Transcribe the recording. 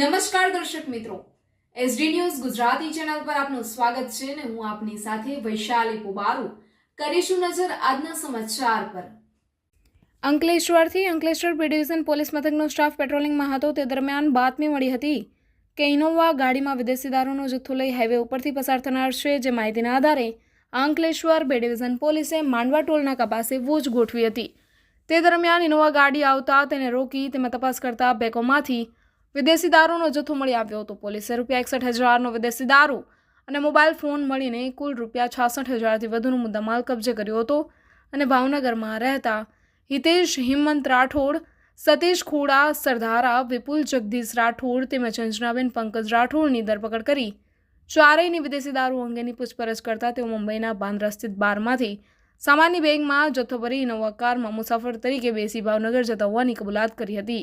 નમસ્કાર દર્શક મિત્રો. એસડી ન્યૂઝ ગુજરાતી ચેનલ પર આપનું સ્વાગત છે અને હું આપની સાથે વૈશાલી પુબારુ. કરીશું નજર આજના સમાચાર પર. અંકલેશ્વરથી અંકલેશ્વર બી ડિવિઝન પોલીસ મથકનો સ્ટાફ પેટ્રોલિંગમાં હતો તે દરમિયાન બાતમી મળી હતી કે ઇનોવા ગાડીમાં વિદેશી દારૂનો જથ્થો લઈ હાઈવે ઉપરથી પસાર થનાર છે, જે માહિતીના આધારે અંકલેશ્વર બે ડિવિઝન પોલીસે માંડવા ટોલના પાસે વૂજ ગોઠવી હતી. તે દરમિયાન ઇનોવા ગાડી આવતા તેને રોકી તેમાં તપાસ કરતા બેકોમાંથી વિદેશી દારૂનો જથ્થો મળી આવ્યો હતો. પોલીસે રૂપિયા એકસઠ હજારનો વિદેશી દારૂ અને મોબાઈલ ફોન મળીને કુલ રૂપિયા છાસઠ હજારથી વધુનો મુદ્દામાલ કબજે કર્યો હતો. અને ભાવનગરમાં રહેતા હિતેશ હિમંત રાઠોડ, સતીશ ખોડા સરધારા વિપુલ જગદીશ રાઠોડ તેમજ અંજનાબેન પંકજ રાઠોડની ધરપકડ કરી ચારેયની વિદેશી દારૂ અંગેની પૂછપરછ કરતા તેઓ મુંબઈના બાંદ્રા સ્થિત બારમાંથી સામાન્ય બેગમાં જથ્થો ભરી નવા કારમાં મુસાફર તરીકે બેસી ભાવનગર જતા હોવાની કબૂલાત કરી હતી.